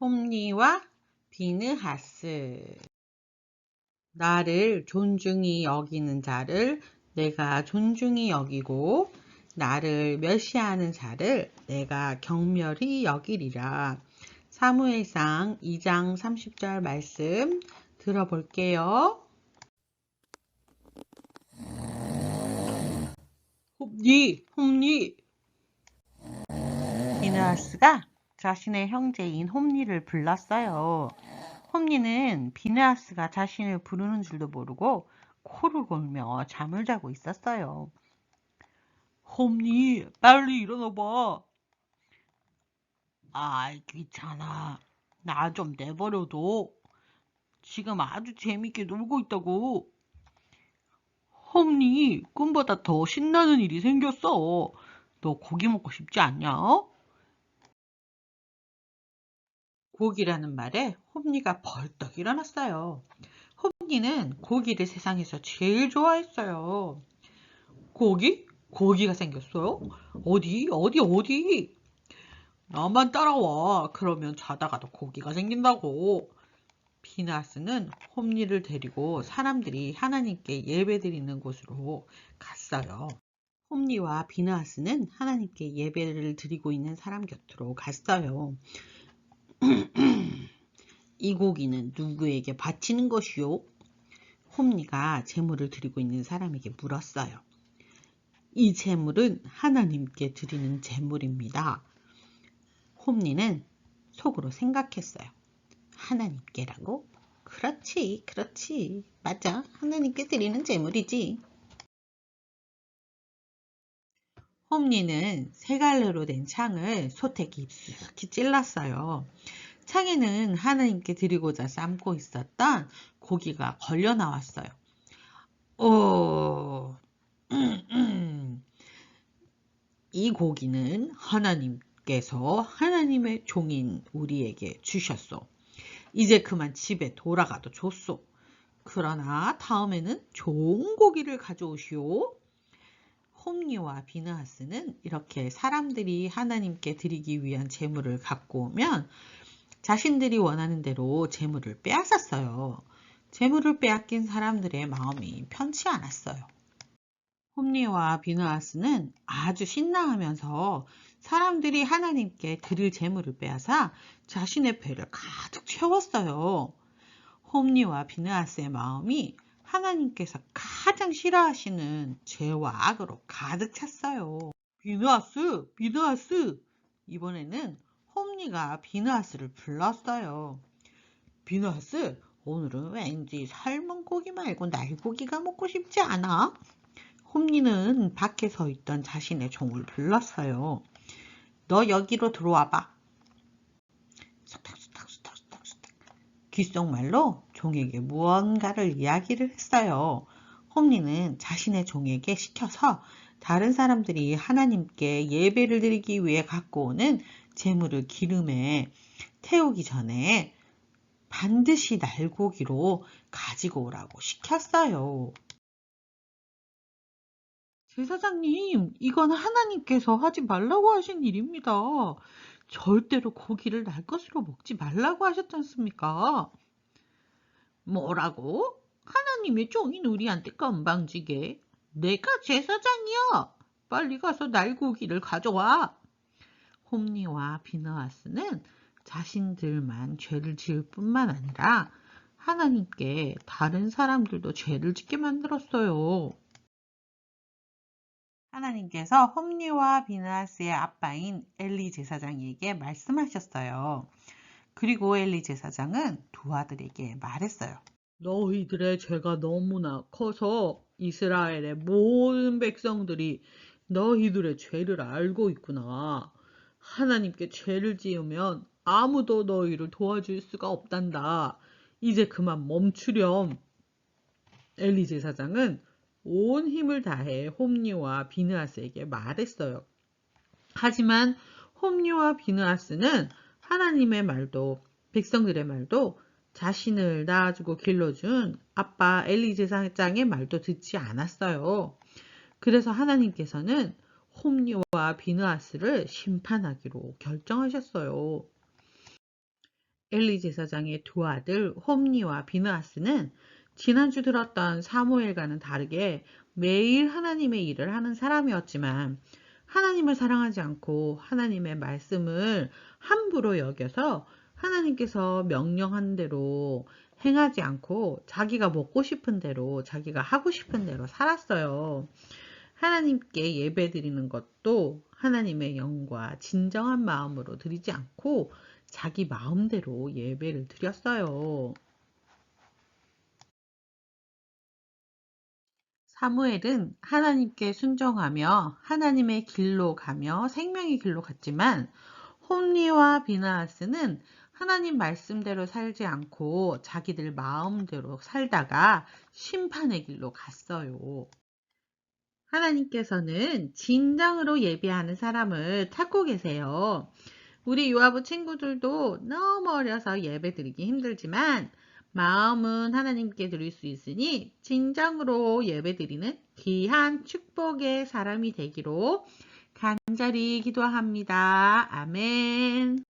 홈리와 비느하스 나를 존중히 여기는 자를 내가 존중히 여기고 나를 멸시하는 자를 내가 경멸히 여기리라. 사무엘상 2장 30절 말씀 들어볼게요. 홈리, 홈리. 비느하스가 자신의 형제인 홈리를 불렀어요. 홈리는 비느하스가 자신을 부르는 줄도 모르고 코를 골며 잠을 자고 있었어요. 홈리, 빨리 일어나봐. 아이, 귀찮아. 나 좀 내버려둬. 지금 아주 재밌게 놀고 있다고. 홈리, 꿈보다 더 신나는 일이 생겼어. 너 고기 먹고 싶지 않냐? 고기라는 말에 홈리가 벌떡 일어났어요. 홈리는 고기를 세상에서 제일 좋아했어요. 고기? 고기가 생겼어요? 어디? 어디? 어디? 나만 따라와. 그러면 자다가도 고기가 생긴다고. 비나스는 홈리를 데리고 사람들이 하나님께 예배드리는 곳으로 갔어요. 홈리와 비나스는 하나님께 예배를 드리고 있는 사람 곁으로 갔어요. 이 고기는 누구에게 바치는 것이요? 홈리가 제물을 드리고 있는 사람에게 물었어요. 이 제물은 하나님께 드리는 제물입니다. 홈리는 속으로 생각했어요. 하나님께라고? 그렇지, 그렇지. 맞아. 하나님께 드리는 제물이지. 홈리는 세 갈래로 된 창을 솥에 깊숙이 찔렀어요. 창에는 하나님께 드리고자 삶고 있었던 고기가 걸려 나왔어요. 오. 이 고기는 하나님께서 하나님의 종인 우리에게 주셨소. 이제 그만 집에 돌아가도 좋소. 그러나 다음에는 좋은 고기를 가져오시오. 홈리와 비느하스는 이렇게 사람들이 하나님께 드리기 위한 제물을 갖고 오면 자신들이 원하는 대로 제물을 빼앗았어요. 제물을 빼앗긴 사람들의 마음이 편치 않았어요. 홈리와 비느하스는 아주 신나하면서 사람들이 하나님께 드릴 제물을 빼앗아 자신의 배를 가득 채웠어요. 홈리와 비느하스의 마음이 하나님께서 가장 싫어하시는 죄와 악으로 가득 찼어요. 비느하스, 비느하스. 이번에는 홈리가 비느하스를 불렀어요. 비느하스, 오늘은 왠지 삶은 고기 말고 날고기가 먹고 싶지 않아? 홈리는 밖에 서 있던 자신의 종을 불렀어요. 너 여기로 들어와봐. 수탁수탁수탁수탁수탁. 귓속말로 종에게 무언가를 이야기를 했어요. 홈리는 자신의 종에게 시켜서 다른 사람들이 하나님께 예배를 드리기 위해 갖고 오는 재물을 기름에 태우기 전에 반드시 날고기로 가지고 오라고 시켰어요. 제사장님, 이건 하나님께서 하지 말라고 하신 일입니다. 절대로 고기를 날 것으로 먹지 말라고 하셨지 않습니까? 뭐라고? 하나님의 종인 우리한테 건방지게. 내가 제사장이야. 빨리 가서 날고기를 가져와. 홈리와 비너아스는 자신들만 죄를 지을 뿐만 아니라 하나님께 다른 사람들도 죄를 짓게 만들었어요. 하나님께서 홈리와 비나스의 아빠인 엘리 제사장에게 말씀하셨어요. 그리고 엘리 제사장은 두 아들에게 말했어요. 너희들의 죄가 너무나 커서 이스라엘의 모든 백성들이 너희들의 죄를 알고 있구나. 하나님께 죄를 지으면 아무도 너희를 도와줄 수가 없단다. 이제 그만 멈추렴. 엘리 제사장은 온 힘을 다해 홈리와 비느하스에게 말했어요. 하지만 홈리와 비느하스는 하나님의 말도 백성들의 말도 자신을 낳아주고 길러준 아빠 엘리 제 사장의 말도 듣지 않았어요. 그래서 하나님께서는 홈리와 비느하스를 심판하기로 결정하셨어요. 엘리 제사장의 두 아들 홈니와 비느하스는 지난주 들었던 사무엘과는 다르게 매일 하나님의 일을 하는 사람이었지만 하나님을 사랑하지 않고 하나님의 말씀을 함부로 여겨서 하나님께서 명령한 대로 행하지 않고 자기가 먹고 싶은 대로 자기가 하고 싶은 대로 살았어요. 하나님께 예배 드리는 것도 하나님의 영과 진정한 마음으로 드리지 않고 자기 마음대로 예배를 드렸어요. 사무엘은 하나님께 순종하며 하나님의 길로 가며 생명의 길로 갔지만 홈리와 비나하스는 하나님 말씀대로 살지 않고 자기들 마음대로 살다가 심판의 길로 갔어요. 하나님께서는 진정으로 예배하는 사람을 찾고 계세요. 우리 유아부 친구들도 너무 어려서 예배 드리기 힘들지만 마음은 하나님께 드릴 수 있으니 진정으로 예배 드리는 귀한 축복의 사람이 되기로 간절히 기도합니다. 아멘.